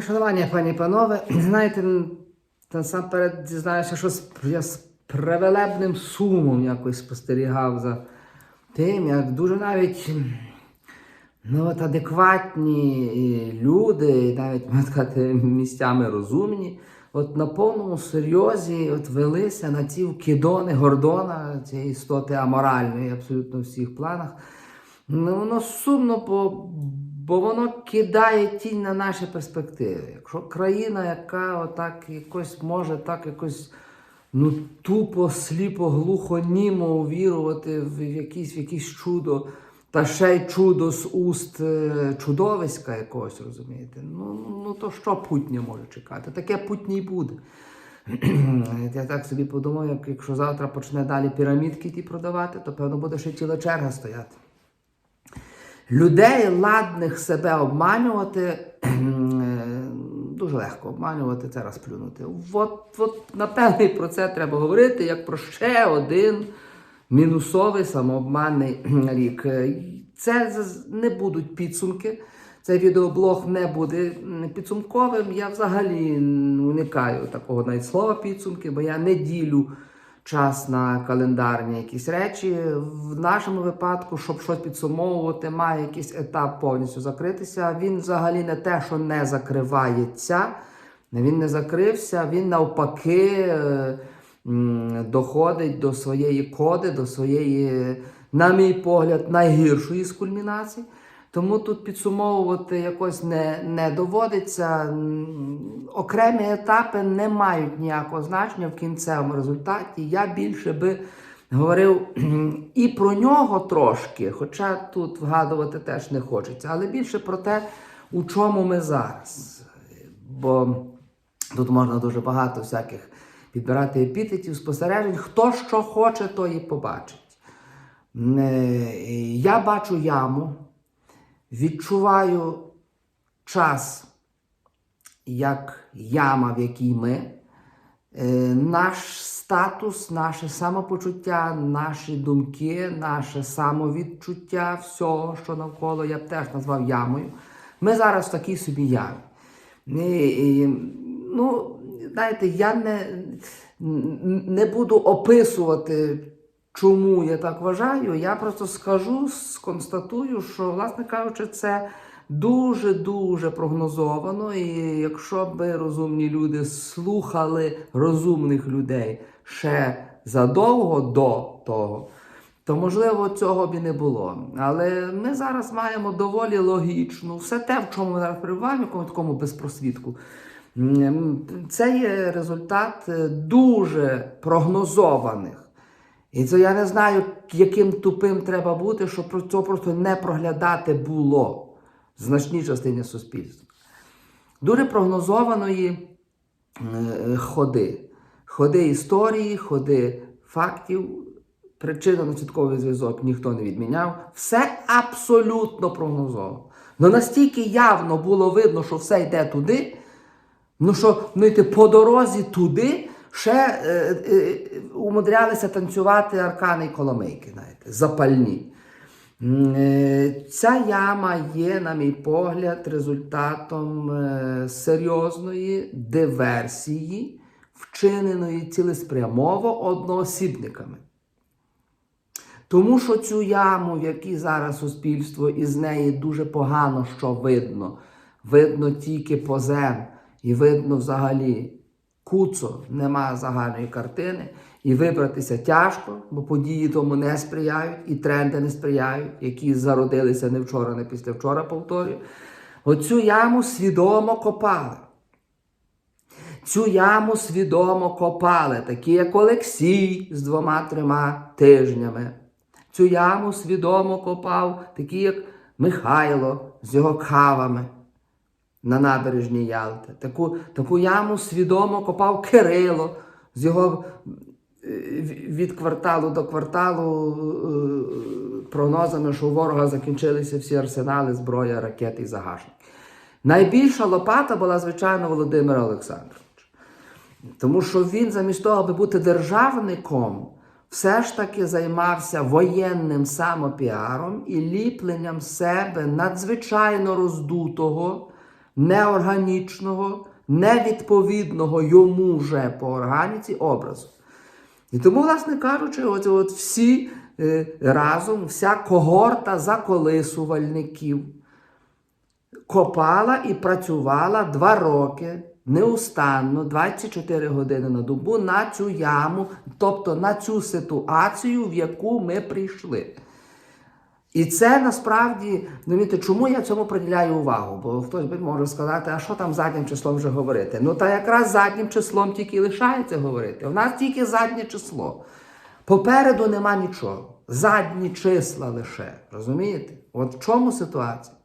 Шанування, пані і панове, знаєте, насамперед дізнаюся, що я з превелебним сумом якось спостерігав за тим, як дуже навіть ну, от адекватні люди, навіть сказати, місцями розумні, от на повному серйозі от велися на ці вкидони Гордона, цієї істоти аморальної, абсолютно в всіх планах. Ну, воно сумно, бо, бо воно кидає тінь на наші перспективи. Якщо країна, яка отак якось може так якось ну, тупо, сліпо, глухо, німо увірувати в якісь, в якісь чудо, та ще й чудо з уст е, чудовиська якогось, розумієте? Ну, ну, то що путнє може чекати? Таке путнє й буде. Я так собі подумав, як, якщо завтра почне далі пірамідки ті продавати, то певно буде ще ціла черга стояти. Людей ладних себе обманювати е, дуже легко обманювати це розплюнути. От, от напевне про це треба говорити як про ще один мінусовий самообманний рік. Це не будуть підсумки. Цей відеоблог не буде підсумковим. Я взагалі уникаю такого навіть слова підсумки, бо я не ділю час на календарні якісь речі. В нашому випадку, щоб щось підсумовувати, має якийсь етап повністю закритися. Він взагалі не те, що не закривається. Він не закрився, він навпаки е, доходить до своєї коди, до своєї, на мій погляд, найгіршої з кульмінацій. Тому тут підсумовувати якось не, не доводиться. Окремі етапи не мають ніякого значення в кінцевому результаті. Я більше би говорив і про нього трошки, хоча тут вгадувати теж не хочеться, але більше про те, у чому ми зараз. Бо тут можна дуже багато всяких підбирати епітетів, спостережень. Хто що хоче, то і побачить. Е, Я бачу яму, відчуваю час як яма, в якій ми. Е, Наш статус, наше самопочуття, наші думки, наше самовідчуття всього, що навколо, я б теж назвав ямою. Ми зараз в такій собі ямі. І, ну, знаєте, я не, не буду описувати, чому я так вважаю. Я просто скажу, сконстатую, що, власне кажучи, це дуже-дуже прогнозовано. І якщо б розумні люди слухали розумних людей ще задовго до того, то можливо цього б і не було. Але ми зараз маємо доволі логічну все те, в чому ми зараз перебуваємо, в такому безпросвітку. Це є результат е, дуже прогнозованих. І це я не знаю, яким тупим треба бути, щоб про цього просто не проглядати було в значній частині суспільства. Дуже прогнозованої е, ходи. Ходи історії, ходи фактів, причинно-наслідковий зв'язок ніхто не відміняв. Все абсолютно прогнозовано. Ну настільки явно було видно, що все йде туди, ну що ну, йти по дорозі туди ще е, е, умудрялися танцювати аркани і коломийки, знаєте, запальні. Е, Ця яма є, на мій погляд, результатом е, серйозної диверсії, вчиненої цілеспрямово одноосібниками. Тому що цю яму, в якій зараз суспільство, із неї дуже погано що видно. Видно тільки позем, і видно взагалі куцо, нема загальної картини. І вибратися тяжко, бо події тому не сприяють, і тренди не сприяють, які зародилися не вчора, не післявчора, повторюю. Оцю яму свідомо копали. Цю яму свідомо копали, такі як Олексій з двома-трьома тижнями. Цю яму свідомо копав, такі як Михайло з його кавами на набережній Ялти. Таку, таку яму свідомо копав Кирило з його е, від кварталу до кварталу е, прогнозами, що у ворога закінчилися всі арсенали, зброя, ракети і загашники. Найбільша лопата була, звичайно, Володимира Олександровича. Тому що він, замість того, аби бути державником, все ж таки займався воєнним самопіаром і ліпленням себе надзвичайно роздутого, неорганічного, невідповідного йому же по органіці образу. І тому, власне кажучи, от, от всі е, разом, вся когорта заколисувальників копала і працювала два роки неустанно, 24 години на добу на цю яму, тобто на цю ситуацію, в яку ми прийшли. І це насправді, розумієте, чому я цьому приділяю увагу? Бо хтось би може сказати, а що там заднім числом вже говорити? Ну, та якраз заднім числом тільки лишається говорити. У нас тільки заднє число. Попереду нема нічого. Задні числа лише. Розумієте? От в чому ситуація?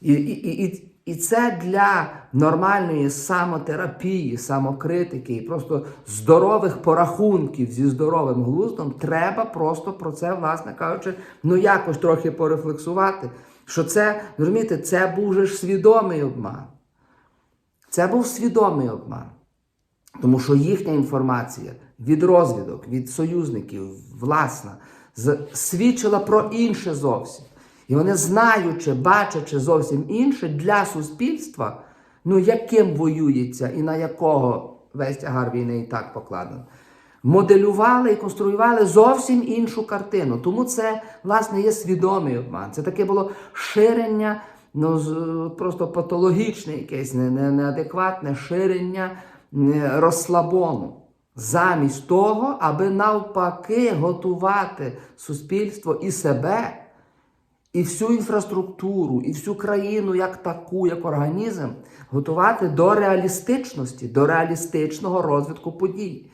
І, і, і, і це для нормальної самотерапії, самокритики і просто здорових порахунків зі здоровим глуздом треба просто про це, власне кажучи, ну якось трохи порефлексувати. Що це, розумієте, це був же ж свідомий обман. Це був свідомий обман. Тому що їхня інформація від розвідок, від союзників, власна, свідчила про інше зовсім. І вони, знаючи, бачачи зовсім інше для суспільства, ну яким воюється і на якого весь тягар війни і так покладено, моделювали і конструювали зовсім іншу картину. Тому це, власне, є свідомий обман. Це таке було ширення, ну, просто патологічне якесь, не- не- неадекватне ширення розслабону. Замість того, аби навпаки готувати суспільство і себе, і всю інфраструктуру, і всю країну як таку, як організм, готувати до реалістичності, до реалістичного розвитку подій.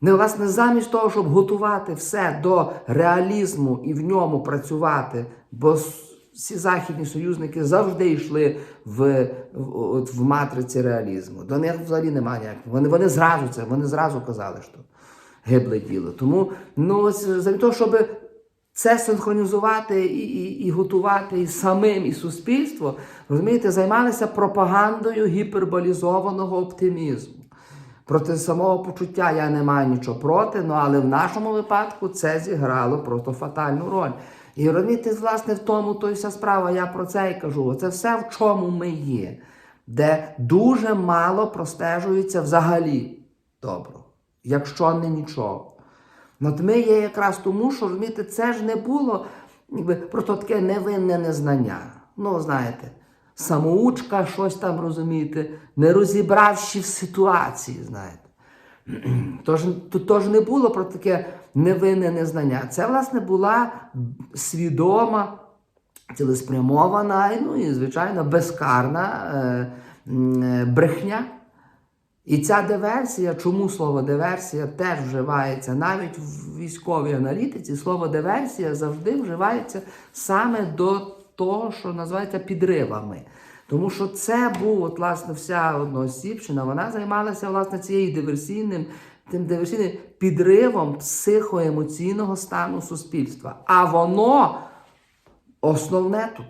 Не власне замість того, щоб готувати все до реалізму і в ньому працювати, бо всі західні союзники завжди йшли в, в, в матриці реалізму. До них взагалі немає ніякого. Вони, вони зразу це, вони зразу казали, що гибле діло. Тому ну, замість того, щоб це синхронізувати і, і, і готувати і самим, і суспільство, розумієте, займалися пропагандою гіперболізованого оптимізму. Проти самого почуття я не маю нічого проти, ну але в нашому випадку це зіграло просто фатальну роль. І розумієте, власне, в тому то й вся справа, я про це і кажу. Це все в чому ми є, де дуже мало простежується взагалі добро, якщо не нічого. Ну, От ми є якраз тому, що розумієте, це ж не було якби, просто таке невинне незнання. Ну, знаєте, самоучка, щось там розумієте, не розібравши в ситуації, знаєте. Тож, то, то ж не було про таке невинне незнання. Це, власне, була свідома, цілеспрямована, ну і, звичайно, безкарна е, е, брехня. І ця диверсія, чому слово диверсія теж вживається навіть в військовій аналітиці, слово диверсія завжди вживається саме до того, що називається підривами. Тому що це був, от, власне, вся одноосібщина, вона займалася власне цією диверсійним, тим диверсійним підривом психоемоційного стану суспільства. А воно основне тут.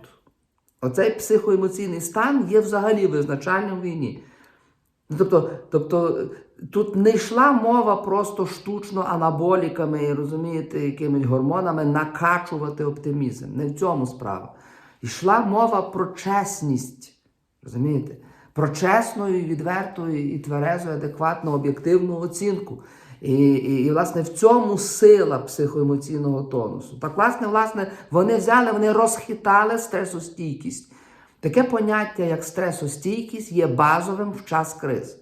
Оцей психоемоційний стан є взагалі визначальним в війні. Ну, Тобто, тобто тут не йшла мова просто штучно анаболіками, розумієте, якимись гормонами накачувати оптимізм. Не в цьому справа. Йшла мова про чесність, розумієте? Про чесну, і відверту, і тверезу, і адекватну, об'єктивну оцінку. І, і, і, власне, в цьому сила психоемоційного тонусу. Так, власне, власне, вони взяли, вони розхитали стресостійкість. Таке поняття, як стресостійкість, є базовим в час криз.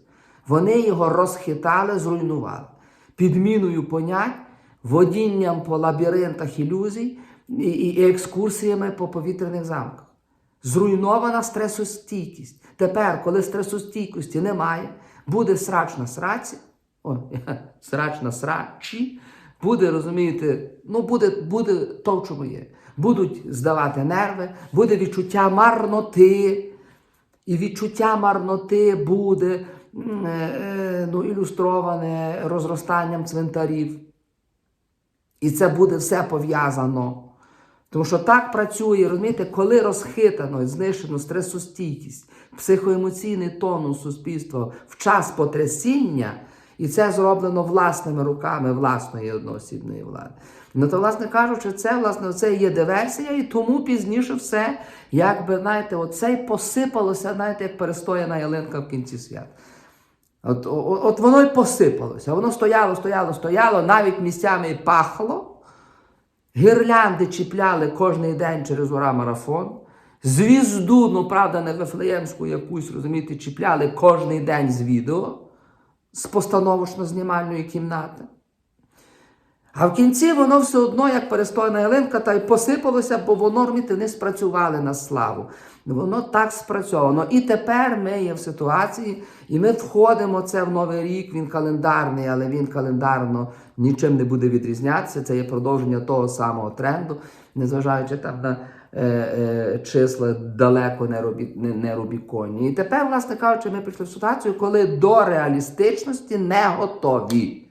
Вони його розхитали, зруйнували. Підміною понять, водінням по лабіринтах ілюзій і, екскурсіями по повітряних замках. Зруйнована стресостійкість. Тепер, коли стресостійкості немає, буде срач на сраці, о, срач на срачі, буде, розумієте, ну буде, буде то, в чому є. Будуть здавати нерви, буде відчуття марноти. І відчуття марноти буде е, е, ну, ілюстроване розростанням цвинтарів. І це буде все пов'язано. Тому що так працює, розумієте, коли розхитано, знищено стресостійкість, психоемоційний тонус суспільства в час потрясіння, І це зроблено власними руками власної одноосібної влади. Ну то, власне кажучи, це власне це є диверсія, і тому пізніше все, якби знаєте, оце й посипалося, знаєте, як перестояна ялинка в кінці свят. От, от, от воно й посипалося. Воно стояло, стояло, стояло, навіть місцями пахло. Гірлянди чіпляли кожний день через ура марафон. Звізду, ну правда, не вифлеємську якусь, розумієте, чіпляли кожний день з відео з постановочно-знімальної кімнати. А в кінці воно все одно, як перестойна ялинка, та й посипалося, бо воно розумієте, не спрацювали на славу. Воно так спрацьовано. І тепер ми є в ситуації, і ми входимо це в новий рік. Він календарний, але він календарно нічим не буде відрізнятися. Це є продовження того самого тренду, незважаючи там на е, е, числа далеко не, робі, не, не рубіконні. І тепер, власне кажучи, ми прийшли в ситуацію, коли до реалістичності не готові.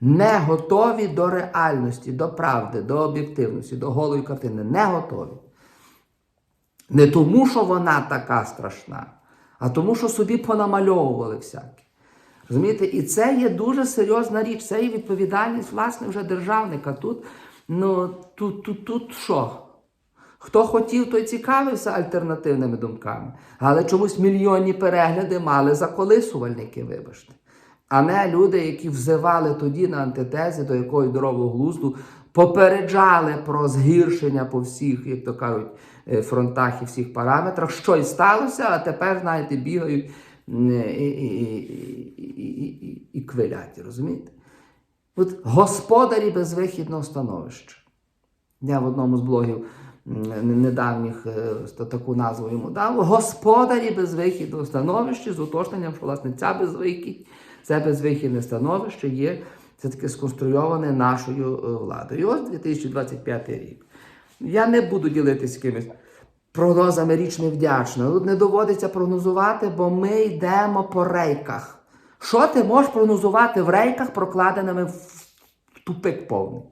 Не готові до реальності, до правди, до об'єктивності, до голої картини. Не готові. Не тому, що вона така страшна, а тому, що собі понамальовували всяке. Розумієте? І це є дуже серйозна річ. Це є відповідальність, власне, вже державника. Тут, ну, тут, тут, тут що? Хто хотів, той цікавився альтернативними думками. Але чомусь мільйонні перегляди мали заколисувальники, вибачте. А не люди, які взивали тоді на антитези до якогось здорового глузду, попереджали про згіршення по всіх, як то кажуть, е, фронтах і всіх параметрах, що й сталося, а тепер, знаєте, бігають м, і, і, і, і, квилять, розумієте? От господарі безвихідного становища. Я в одному з блогів недавніх е, таку назву йому дав. Господарі безвихідного становища з уточненням, що власне ця безвихідь, це безвихідне становище є це таке сконструйоване нашою е, владою. І ось 2025 рік. Я не буду ділитися якимись прогнозами річ невдячна. Тут не доводиться прогнозувати, бо ми йдемо по рейках. Що ти можеш прогнозувати в рейках, прокладеними в тупик повний?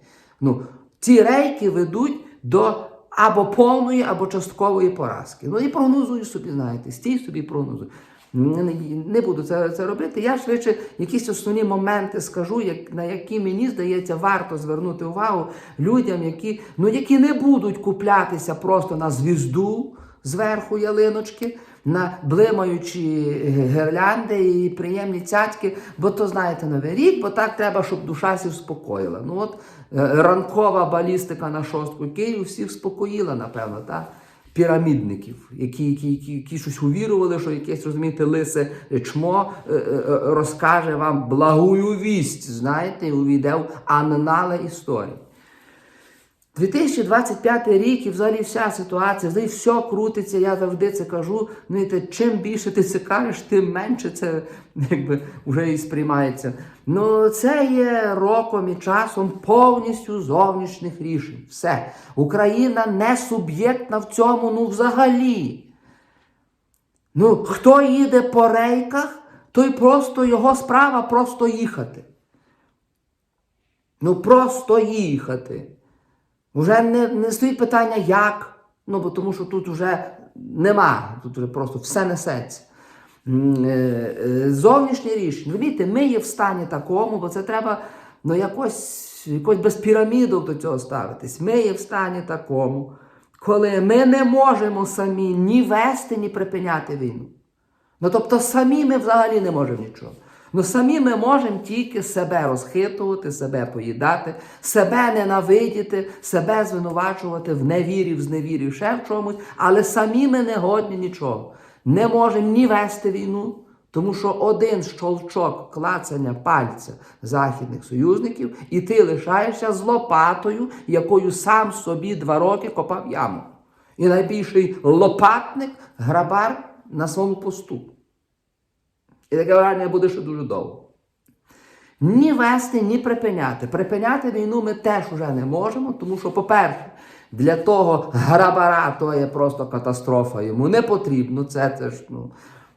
Ну, ці рейки ведуть до або повної, або часткової поразки. Ну і прогнозую собі, знаєте, стій собі прогнозуй. Не, не, буду це, це робити. Я швидше якісь основні моменти скажу, як, на які мені здається, варто звернути увагу людям, які, ну, які не будуть куплятися просто на звізду зверху ялиночки, на блимаючі гірлянди і приємні цяцьки, бо то знаєте новий рік, бо так треба, щоб душа сі вспокоїла. Ну от ранкова балістика на шостку Київ всіх вспокоїла, напевно, так? Пірамідників, які, які, які, які щось увірували, що якесь, розумієте, лисе чмо е, е, розкаже вам благую вість, знаєте, увійде в аннали історії. 2025 рік і взагалі вся ситуація, взагалі все крутиться, я завжди це кажу. Ну Знаєте, чим більше ти це кажеш, тим менше це якби, вже і сприймається. Ну, це є роком і часом повністю зовнішніх рішень. Все. Україна не суб'єктна в цьому, ну взагалі. Ну, хто їде по рейках, той просто його справа просто їхати. Ну, просто їхати. Уже не, не стоїть питання, як. Ну, бо тому що тут вже нема, тут вже просто все несеться. Е, е, Зовнішнє рішення. Розумієте, ми є в стані такому, бо це треба ну, якось, якось без пірамідок до цього ставитись. Ми є в стані такому, коли ми не можемо самі ні вести, ні припиняти війну. Ну тобто самі ми взагалі не можемо нічого. Ну самі ми можемо тільки себе розхитувати, себе поїдати, себе ненавидіти, себе звинувачувати в невірі, в зневірі, ще в чомусь, але самі ми не годні нічого. Не можемо ні вести війну, тому що один щолчок клацання пальця західних союзників, і ти лишаєшся з лопатою, якою сам собі два роки копав яму. І найбільший лопатник грабар на своєму посту. І таке враження буде ще дуже довго. Ні вести, ні припиняти. Припиняти війну ми теж вже не можемо, тому що, по-перше, для того грабара то є просто катастрофа. Йому не потрібно. Це, це ж ну,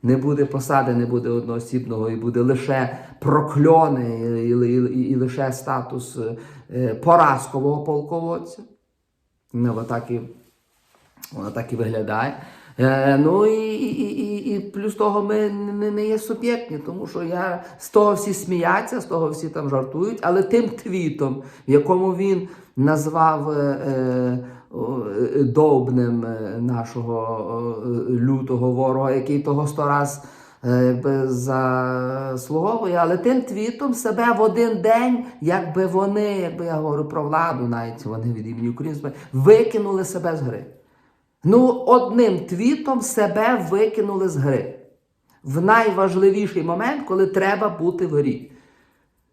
не буде посади, не буде одноосібного, і буде лише прокльони, і, і, і, і лише статус е, поразкового полководця. Ну, отак і, воно так і виглядає. Е, ну і, і, і, і плюс того ми не, не є суб'єктні, тому що я з того всі сміються, з того всі там жартують, але тим твітом, в якому він назвав е, е, е, довбнем е, нашого лютого ворога, який того сто раз заслуговує, але тим твітом себе в один день, якби вони, якби я говорю про владу, навіть вони від імені України, викинули себе з гри. Ну, одним твітом себе викинули з гри. В найважливіший момент, коли треба бути в грі.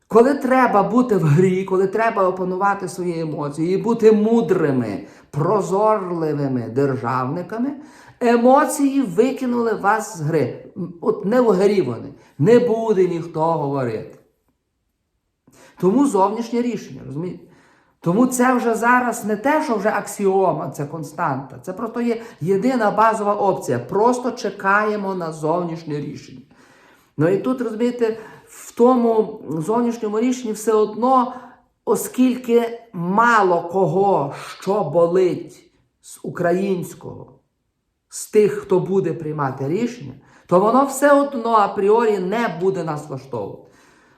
Коли треба бути в грі, коли треба опанувати свої емоції і бути мудрими, прозорливими державниками, емоції викинули вас з гри. От не в грі вони. Не буде ніхто говорити. Тому зовнішнє рішення, розумієте? Тому це вже зараз не те, що вже аксіома, це константа. Це просто є єдина базова опція. Просто чекаємо на зовнішнє рішення. Ну і тут, розумієте, в тому зовнішньому рішенні все одно, оскільки мало кого що болить з українського, з тих, хто буде приймати рішення, то воно все одно апріорі не буде нас влаштовувати.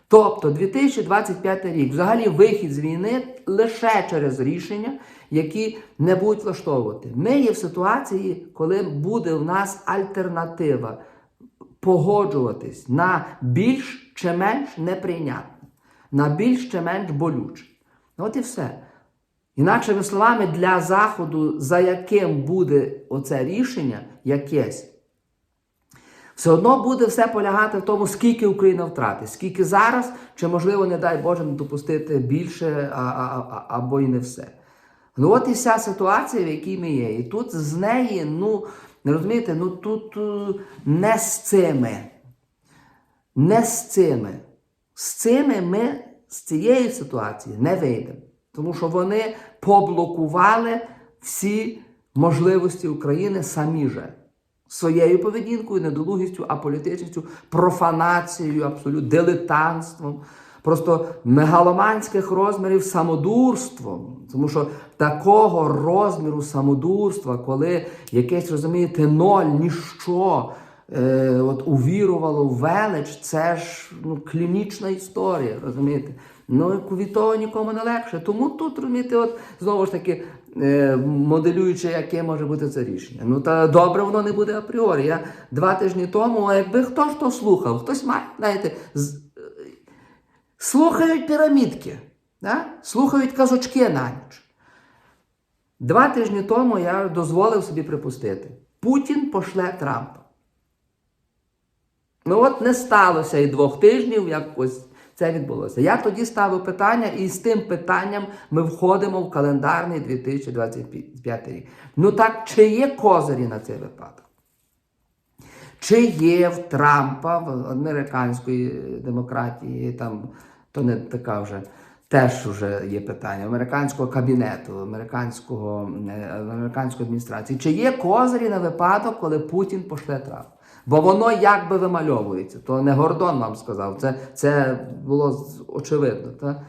Тобто 2025 рік, взагалі вихід з війни лише через рішення, які не будуть влаштовувати. Ми є в ситуації, коли буде в нас альтернатива погоджуватись на більш чи менш неприйнятне, на більш чи менш болюче. От і все. Інакшими словами, для Заходу, за яким буде оце рішення якесь, все одно буде все полягати в тому, скільки Україна втратить, скільки зараз, чи можливо, не дай Боже, не допустити більше а, а, а, або й не все. Ну от і вся ситуація, в якій ми є. І тут з неї, ну, не розумієте, ну тут е, не з цими. Не з цими. З цими ми з цієї ситуації не вийдемо. Тому що вони поблокували всі можливості України самі же своєю поведінкою, недолугістю, аполітичністю, профанацією, абсолютно дилетантством, просто мегаломанських розмірів самодурством. Тому що такого розміру самодурства, коли якесь, розумієте, ноль, ніщо. Е, от увірувало в велич, це ж ну, клінічна історія, розумієте? Ну, від того нікому не легше. Тому тут, розумієте, от знову ж таки, моделюючи, яке може бути це рішення. Ну, та добре воно не буде апріорі. Я два тижні тому, якби хто ж то слухав, хтось має, знаєте, з, е, слухають пірамідки, да? слухають казочки на ніч. Два тижні тому я дозволив собі припустити, Путін пошле Трампа. Ну от не сталося і двох тижнів, як ось це відбулося. Я тоді ставив питання, і з тим питанням ми входимо в календарний 2025 рік. Ну так, чи є козирі на цей випадок? Чи є в Трампа, в американської демократії, там, то не така вже. Теж вже є питання американського кабінету, американського, е, американської адміністрації. Чи є козирі на випадок, коли Путін пошле Трамп? Бо воно якби вимальовується. То не Гордон вам сказав, це це було очевидно. Та?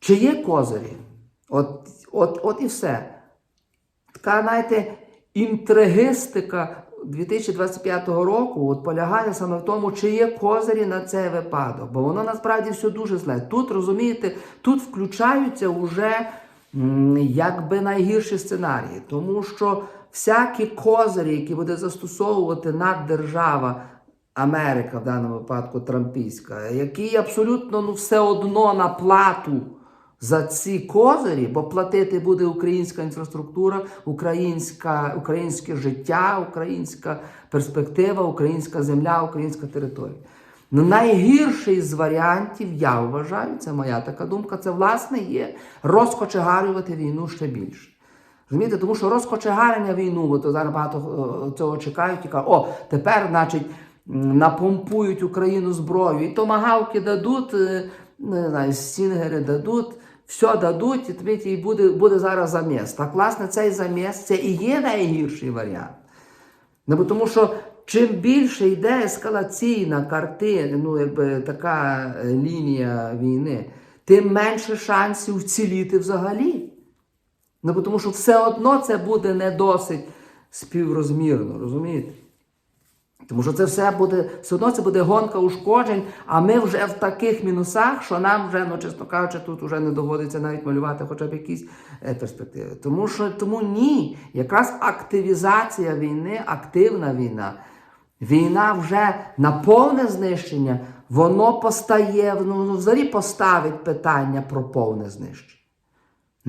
Чи є козирі? От, от, от і все. Така, знаєте, інтригистика 2025 року от полягає саме в тому, чи є козирі на цей випадок. Бо воно насправді все дуже зле. Тут, розумієте, тут включаються вже якби найгірші сценарії. Тому що всякі козирі, які буде застосовувати наддержава Америка, в даному випадку Трампійська, які абсолютно ну, все одно на плату за ці козирі, бо платити буде українська інфраструктура, українська, українське життя, українська перспектива, українська земля, українська територія. Ну, найгірший з варіантів, я вважаю, це моя така думка, це власне є розкочегарювати війну ще більше. Розумієте, тому що розкочегарення війну, бо то зараз багато е, цього чекають і кажуть, о, тепер, значить, напомпують Україну зброю, і томагавки дадуть, е, не знаю, стінгери дадуть, все дадуть, і тобі і буде, буде зараз заміс. Так, власне, цей заміс це і є найгірший варіант. Ну, бо тому що чим більше йде ескалаційна картина, ну, якби така е, лінія війни, тим менше шансів вціліти взагалі. Ну, тому що все одно це буде не досить співрозмірно, розумієте? Тому що це все буде, все одно це буде гонка ушкоджень, а ми вже в таких мінусах, що нам вже, ну чесно кажучи, тут вже не доводиться навіть малювати хоча б якісь е, перспективи. Тому що тому ні, якраз активізація війни, активна війна, війна вже на повне знищення, воно постає, ну, взагалі поставить питання про повне знищення.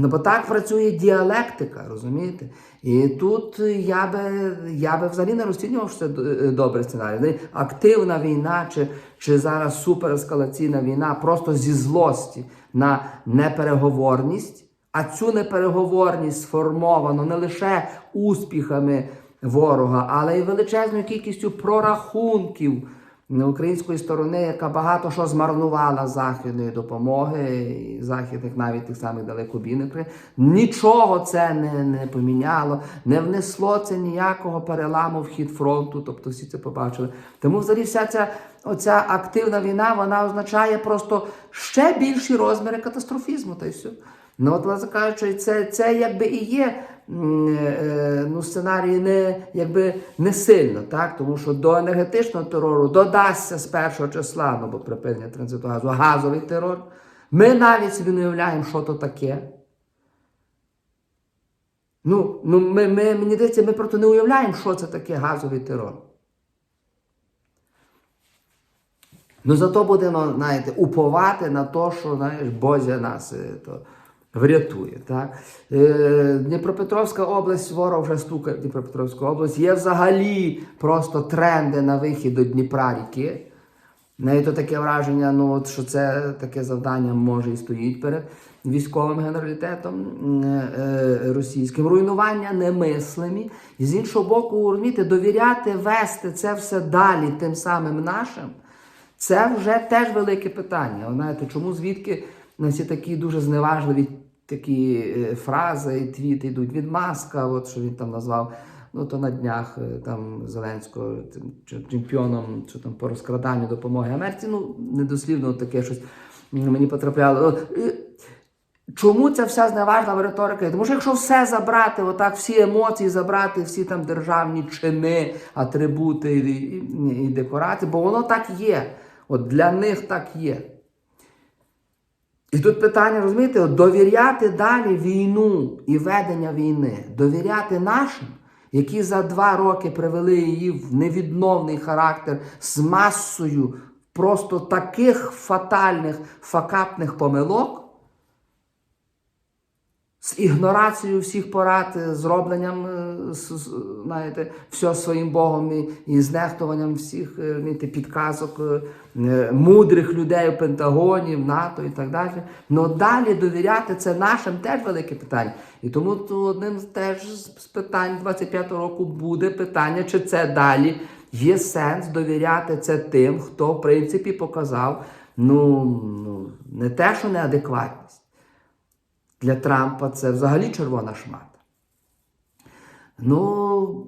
Ну, бо так працює діалектика, розумієте? І тут я би, я би взагалі не розцінював, що це д- добрий сценарій. Активна війна чи, чи зараз суперескалаційна війна просто зі злості на непереговорність, а цю непереговорність сформовано не лише успіхами ворога, але й величезною кількістю прорахунків на української сторони, яка багато що змарнувала західної допомоги, і західних навіть тих самих далекобійних. Нічого це не, не поміняло, не внесло це ніякого переламу в хід фронту, тобто всі це побачили. Тому взагалі вся ця оця активна війна вона означає просто ще більші розміри катастрофізму, та й все. Ну, от, кажучи, це, це якби і є ну, сценарій не, якби, не сильно, так? тому що до енергетичного терору додасться з першого числа, ну, бо припинення транзиту газу, газовий терор. Ми навіть собі не уявляємо, що то таке. Ну, ну ми, ми, мені здається, ми просто не уявляємо, що це таке газовий терор. Ну, зато будемо, знаєте, уповати на те, що знаєш, Бозя нас е, то, врятує. Так? Е, Дніпропетровська область, ворог вже стукає в Дніпропетровську область. Є взагалі просто тренди на вихід до Дніпра ріки. Навіть то таке враження, ну, от, що це таке завдання може і стоїть перед військовим генералітетом м, е, російським. Руйнування немислимі. І з іншого боку, розумієте, довіряти вести це все далі тим самим нашим. Це вже теж велике питання. Знаєте, чому звідки на всі такі дуже зневажливі такі е, фрази і твіти йдуть від Маска, от що він там назвав. Ну то на днях е, там Зеленського чемпіоном, що там по розкраданню допомоги Америці. Ну недослівно таке щось мені потрапляло. Чому ця вся зневажлива риторика? Тому що якщо все забрати, отак всі емоції забрати, всі там державні чини, атрибути і, і, і декорації, бо воно так є. От для них так є. І тут питання, розумієте, довіряти далі війну і ведення війни, довіряти нашим, які за два роки привели її в невідновний характер з масою просто таких фатальних факапних помилок з ігнорацією всіх порад, е, зробленням, е, с- с- знаєте, все своїм Богом і, і знехтуванням всіх е, знаєте, підказок е, е, мудрих людей у Пентагоні, в НАТО і так далі. Ну далі довіряти це нашим теж велике питання. І тому то одним теж з питань 25-го року буде питання, чи це далі є сенс довіряти це тим, хто в принципі показав ну, ну не те, що неадекватність. Для Трампа це взагалі червона шмата. Ну,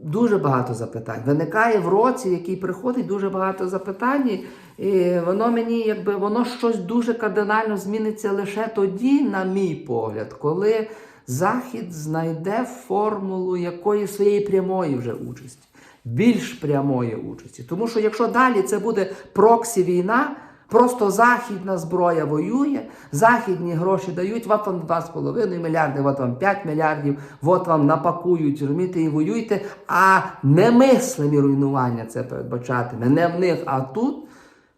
дуже багато запитань. Виникає в році, який приходить, дуже багато запитань. І воно мені, якби воно щось дуже кардинально зміниться лише тоді, на мій погляд, коли Захід знайде формулу якої своєї прямої вже участі, більш прямої участі. Тому що якщо далі це буде проксі війна. Просто західна зброя воює, західні гроші дають, от вам 2,5 мільярди, от вам 5 мільярдів, от вам напакують, розумієте, і воюйте, а немислимі руйнування це передбачатиме. Не в них, а тут.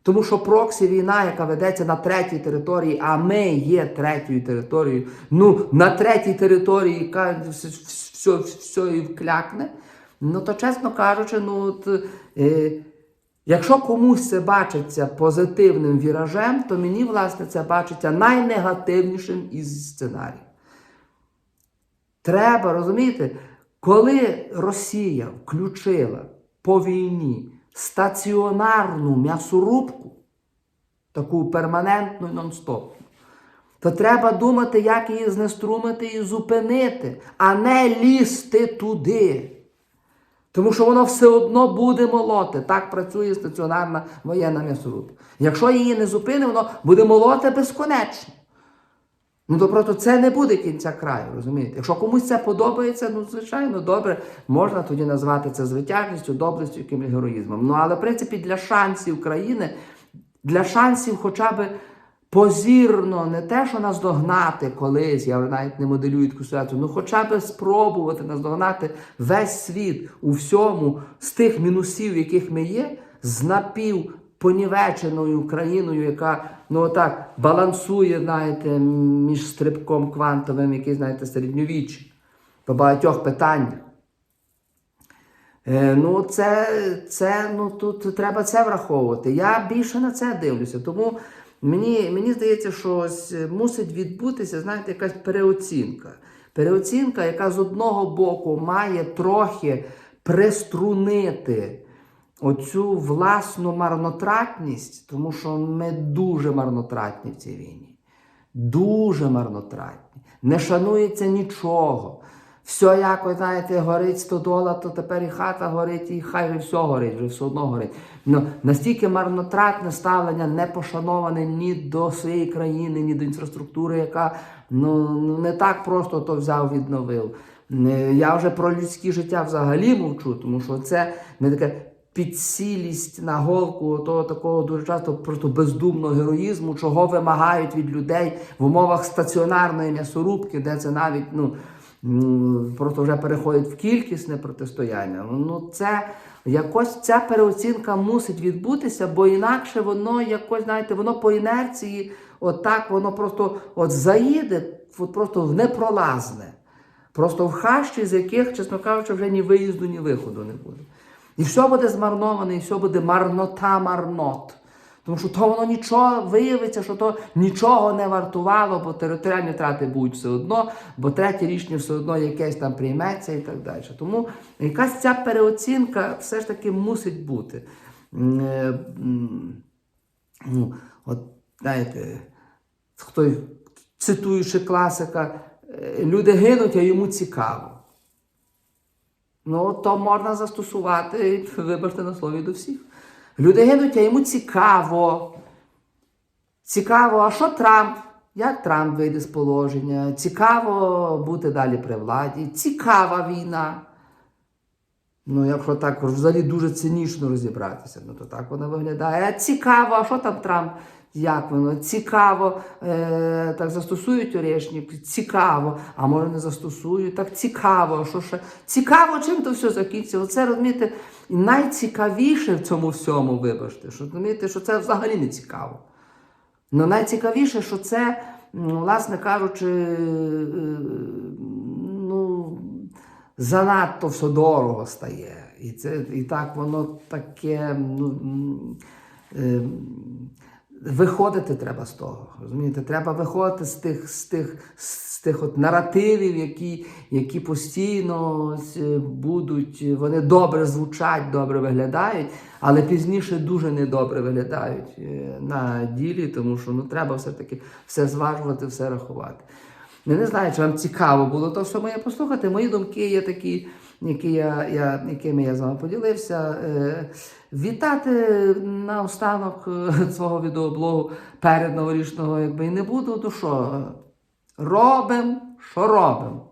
Тому що проксі війна, яка ведеться на третій території, а ми є третьою територією, ну на третій території яка все, все, все і вклякне. Ну то чесно кажучи, ну от. Е, Якщо комусь це бачиться позитивним віражем, то мені, власне, це бачиться найнегативнішим із сценаріїв. Треба розумієте, коли Росія включила по війні стаціонарну м'ясорубку, таку перманентну і нон-стопну, то треба думати, як її знеструмити і зупинити, а не лізти туди. Тому що воно все одно буде молоти. Так працює стаціонарна воєнна м'ясорубка. Якщо її не зупинить, воно буде молоти безконечно. Ну, то просто це не буде кінця краю, розумієте? Якщо комусь це подобається, ну звичайно, добре, можна тоді назвати це звитяжністю, доблестю, якимось героїзмом. Ну але в принципі для шансів країни, для шансів хоча б позірно, не те, що наздогнати колись, я навіть не моделюю таку ситуацію, ну хоча б спробувати наздогнати весь світ у всьому з тих мінусів, яких ми є, з напів понівеченою країною, яка ну отак балансує, знаєте, між стрибком квантовим, який, знаєте, середньовіччя по багатьох питаннях. Е, ну, це, це, ну, тут треба це враховувати. Я більше на це дивлюся. Тому мені, мені здається, що ось мусить відбутися, знаєте, якась переоцінка. Переоцінка, яка з одного боку має трохи приструнити оцю власну марнотратність, тому що ми дуже марнотратні в цій війні. Дуже марнотратні. Не шанується нічого. Все якось, знаєте, горить 100 доларів, то тепер і хата горить, і хай вже все горить, вже все одно горить. Ну, настільки марнотратне ставлення не пошановане ні до своєї країни, ні до інфраструктури, яка ну, не так просто то взяв, відновив. Я вже про людське життя взагалі мовчу, тому що це не таке підсілість на голку того такого дуже часто просто бездумного героїзму, чого вимагають від людей в умовах стаціонарної м'ясорубки, де це навіть ну, просто вже переходить в кількісне протистояння. Ну це якось ця переоцінка мусить відбутися, бо інакше воно якось, знаєте, воно по інерції, отак воно просто от заїде, от просто в непролазне. Просто в хащі, з яких, чесно кажучи, вже ні виїзду, ні виходу не буде. І все буде змарноване, і все буде марнота марнот. Тому що то воно нічого виявиться, що то нічого не вартувало, бо територіальні втрати будуть все одно, бо третє рішення все одно якесь там прийметься і так далі. Тому якась ця переоцінка все ж таки мусить бути. Е, Ну, от, знаєте, хто цитуючи класика, е, люди гинуть, а йому цікаво. Ну, то можна застосувати, вибачте на слові до всіх. Люди гинуть, а йому цікаво. Цікаво, а що Трамп? Як Трамп вийде з положення? Цікаво бути далі при владі. Цікава війна. Ну, якщо так взагалі дуже цинічно розібратися, ну то так вона виглядає. А цікаво, а що там Трамп? Як воно? Цікаво, е, так застосують орешник? Цікаво, а може не застосують, так цікаво, що ще? Цікаво, чим то все закінчиться. Оце розумієте, найцікавіше в цьому всьому, вибачте, що розумієте, що це взагалі не цікаво. Ну, найцікавіше, що це, власне кажучи, е, ну, занадто все дорого стає. І, це, і так воно таке. Ну, е, виходити треба з того. Розумієте? Треба виходити з тих, з тих, з тих от наративів, які, які постійно е, будуть, вони добре звучать, добре виглядають, але пізніше дуже недобре виглядають е, на ділі, тому що ну, треба все-таки все зважувати, все рахувати. Я не знаю, чи вам цікаво було то все моє послухати. Мої думки є такі, які я, я, якими я з вами поділився. Е, вітати на останок е, свого відеоблогу перед новорічного, якби і не буду, то що? Робимо, що робимо.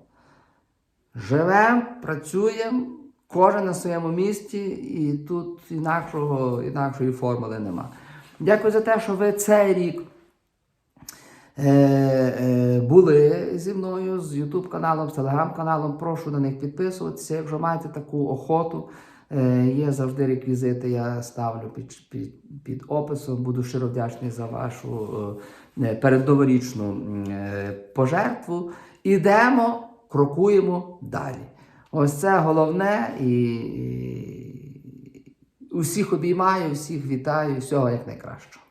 Живемо, працюємо, кожен на своєму місці, і тут інакшого, інакшої формули нема. Дякую за те, що ви цей рік е, е, були зі мною з YouTube каналом, з телеграм-каналом. Прошу на них підписуватися. Якщо маєте таку охоту, е, є завжди реквізити, я ставлю під, під, під описом. Буду щиро вдячний за вашу е, передноворічну е, пожертву. Ідемо, крокуємо далі. Ось це головне і усіх обіймаю, всіх вітаю, всього як найкращого.